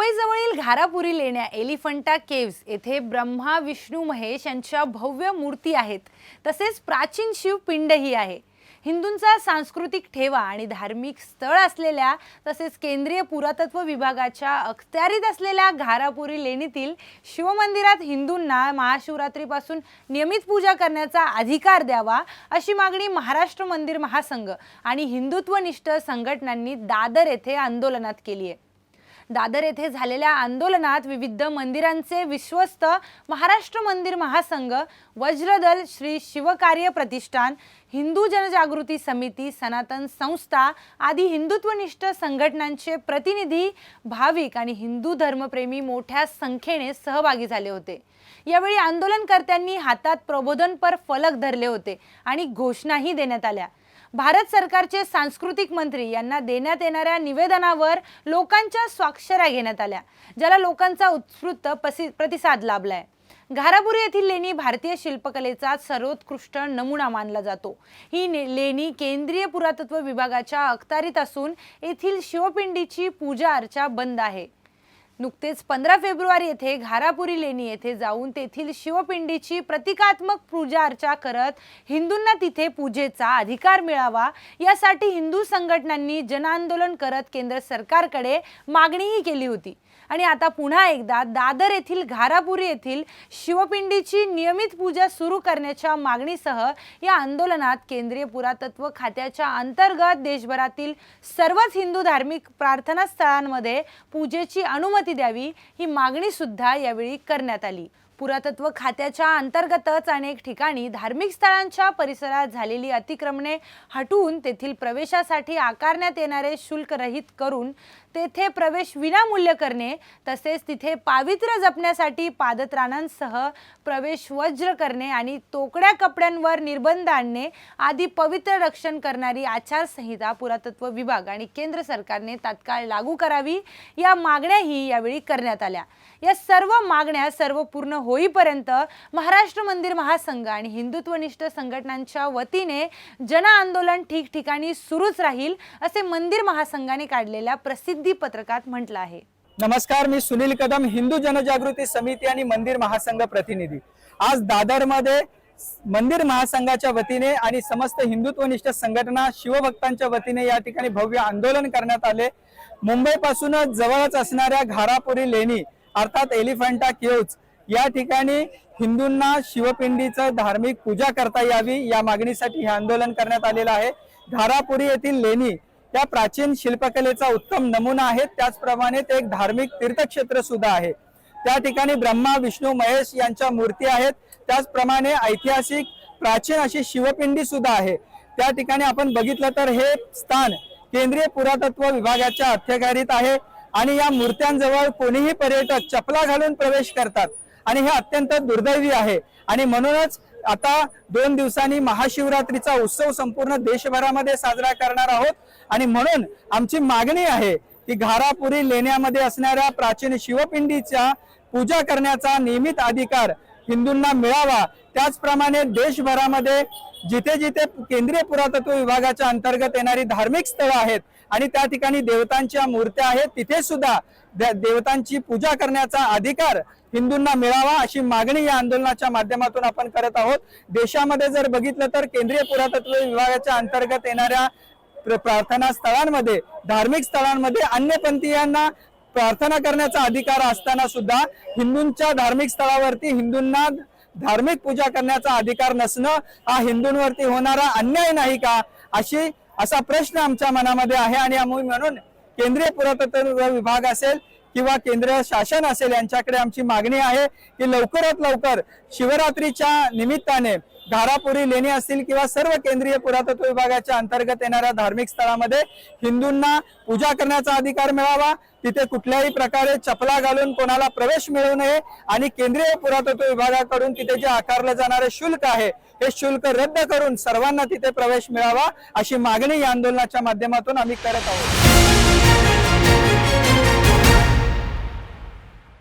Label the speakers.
Speaker 1: मुंबईजवळील घारापुरी लेण्या एलिफंटा केव्स येथे ब्रह्मा विष्णू महेश यांच्या भव्य मूर्ती आहेत. तसेच प्राचीन शिवपिंडही आहे. हिंदूंचा सांस्कृतिक ठेवा आणि धार्मिक स्थळ असलेल्या तसेच केंद्रीय पुरातत्व विभागाच्या अखत्यारीत असलेल्या घारापुरी लेणीतील शिवमंदिरात हिंदूंना महाशिवरात्रीपासून नियमित पूजा करण्याचा अधिकार द्यावा अशी मागणी महाराष्ट्र मंदिर महासंघ आणि हिंदुत्वनिष्ठ संघटनांनी दादर येथे आंदोलनात केली आहे. दादर येथे झालेल्या आंदोलनात विविध मंदिरांचे विश्वस्त महाराष्ट्र मंदिर महासंघ वज्रदल श्री शिवकार्य प्रतिष्ठान हिंदू जनजागृती समिती सनातन संस्था आदी हिंदुत्वनिष्ठ संघटनांचे प्रतिनिधी भाविक आणि हिंदू धर्मप्रेमी मोठ्या संख्येने सहभागी झाले होते. यावेळी आंदोलनकर्त्यांनी हातात प्रबोधनपर फलक धरले होते आणि घोषणाही देण्यात आल्या. भारत सरकारचे सांस्कृतिक मंत्री यांना देण्यात येणाऱ्या निवेदनावर लोकांच्या स्वाक्षऱ्या घेण्यात आल्या ज्याला लोकांचा उत्स्फूर्त प्रतिसाद लाभलाय. घारापुरी येथील लेणी भारतीय शिल्पकलेचा सर्वोत्कृष्ट नमुना मानला जातो. ही ने- लेणी केंद्रीय पुरातत्व विभागाच्या अखत्यारीत असून येथील शिवपिंडीची पूजा अर्चा बंद आहे. नुकतेच पंधरा फेब्रुवारी येथे घारापुरी लेणी येथे जाऊन तेथील शिवपिंडीची प्रतिकात्मक पूजा अर्चा करत हिंदूंना तिथे पूजेचा अधिकार मिळावा. यासाठी हिंदू संघटनांनी जनआंदोलन करत केंद्र सरकारकडे मागणीही केली होती. आणि आता पुन्हा एकदा दादर येथील घारापुरी येथील शिवपिंडीची नियमित पूजा सुरू करण्याच्या मागणीसह या आंदोलनात केंद्रीय पुरातत्व खात्याच्या अंतर्गत देशभरातील सर्वच हिंदू धार्मिक प्रार्थना स्थळांमध्ये पूजेची अनुमती द्यावी ही मागणी सुद्धा यावेळी करण्यात आली. पुरातत्व खात्याच्या अंतर्गतच अनेक ठिकाणी धार्मिक स्थळांच्या परिसरात झालेली अतिक्रमणे हटवून तेथील प्रवेशासाठी आकारण्यात येणारे शुल्क रहित करून तेथे प्रवेश विनामूल्य करणे तसेच तिथे पावित्र्य जपण्यासाठी पादत्राणांसह प्रवेश वज्र करणे आणि तोकड्या कपड्यांवर निर्बंध आणणे आदी पवित्र रक्षण करणारी आचारसंहिता पुरातत्व विभाग आणि केंद्र सरकारने तात्काळ लागू करावी. या मागण्याही यावेळी करण्यात आल्या. या सर्व मागण्या सर्व पूर्ण हो होईपर्यंत महाराष्ट्र मंदिर महासंघ आणि हिंदुत्वनिष्ठ संघटनांच्या वतीने जन आंदोलन ठिकठिकाणी सुरूच राहील असे मंदिर महासंघाने काढलेल्या प्रसिद्धी पत्रकात म्हटलं आहे.
Speaker 2: नमस्कार मी सुनील कदम हिंदू जनजागृती समिती आणि मंदिर महासंघ प्रतिनिधी. आज दादरमध्ये मंदिर महासंघाच्या वतीने आणि समस्त हिंदुत्वनिष्ठ संघटना शिवभक्तांच्या वतीने या ठिकाणी भव्य आंदोलन करण्यात आले. मुंबईपासूनच जवळच असणाऱ्या घारापुरी लेणी अर्थात एलिफंटा केव्ज या ठिकाणी हिंदूंना शिवपिंडीचं धार्मिक पूजा करता यावी या मागणीसाठी हे आंदोलन करण्यात आलेलं आहे. घारापुरी येथील लेणी या प्राचीन शिल्पकलेचा उत्तम नमुना आहे. त्याचप्रमाणे ते एक धार्मिक तीर्थक्षेत्र सुद्धा आहे. त्या ठिकाणी ब्रह्मा विष्णू महेश यांच्या मूर्ती आहेत. त्याचप्रमाणे ऐतिहासिक प्राचीन अशी शिवपिंडी सुद्धा आहे. त्या ठिकाणी आपण बघितलं तर हे स्थान केंद्रीय पुरातत्व विभागाच्या अखत्यारीत आहे आणि या मूर्त्यांजवळ कोणीही पर्यटक चपला घालून प्रवेश करतात. आणि हे अत्यंत दुर्दैवी आहे. आणि म्हणूनच आता दोन दिवसांनी महाशिवरात्रीचा उत्सव संपूर्ण देशभरामध्ये साजरा करणार आहोत. आणि म्हणून आमची मागणी आहे की घारापुरी लेण्यामध्ये असणाऱ्या प्राचीन शिवपिंडीच्या पूजा करण्याचा नियमित अधिकार हिंदूंना मिळावा. त्याचप्रमाणे देशभरामध्ये जिथे जिथे केंद्रीय पुरातत्व विभागाच्या अंतर्गत येणारी धार्मिक स्थळं आहेत आणि त्या ठिकाणी देवतांच्या मूर्त्या आहेत तिथे सुद्धा देवतांची पूजा करण्याचा अधिकार हिंदूंना मिळावा अशी मागणी या आंदोलनाच्या माध्यमातून आपण करत आहोत. देशामध्ये जर बघितलं तर केंद्रीय पुरातत्व विभागाच्या अंतर्गत येणाऱ्या प्र- प्रार्थना स्थळांमध्ये धार्मिक स्थळांमध्ये अन्य पंथीयांना प्रार्थना करण्याचा अधिकार असताना सुद्धा हिंदूंच्या धार्मिक स्थळावरती हिंदूंना धार्मिक पूजा करण्याचा अधिकार नसणं हा हिंदूंवरती होणारा अन्याय नाही का? अशी असा प्रश्न आमच्या मनामध्ये आहे आणि आम्ही म्हणून केंद्रीय पुरातत्व विभाग असेल किंवा केंद्र शासन असेल यांच्याकडे आमची मागणी आहे की लवकरात लवकर शिवरात्रीच्या निमित्ताने धारापुरी लेणी असतील किंवा सर्व केंद्रीय पुरातत्व विभागाच्या अंतर्गत येणाऱ्या धार्मिक स्थळामध्ये हिंदूंना पूजा करण्याचा अधिकार मिळावा. तिथे कुठल्याही प्रकारे चपला घालून कोणाला प्रवेश मिळू नये आणि केंद्रीय पुरातत्व विभागाकडून तिथे जे आकारलं जाणारे शुल्क आहे हे शुल्क रद्द करून सर्वांना तिथे प्रवेश मिळावा अशी मागणी या आंदोलनाच्या माध्यमातून आम्ही करत आहोत.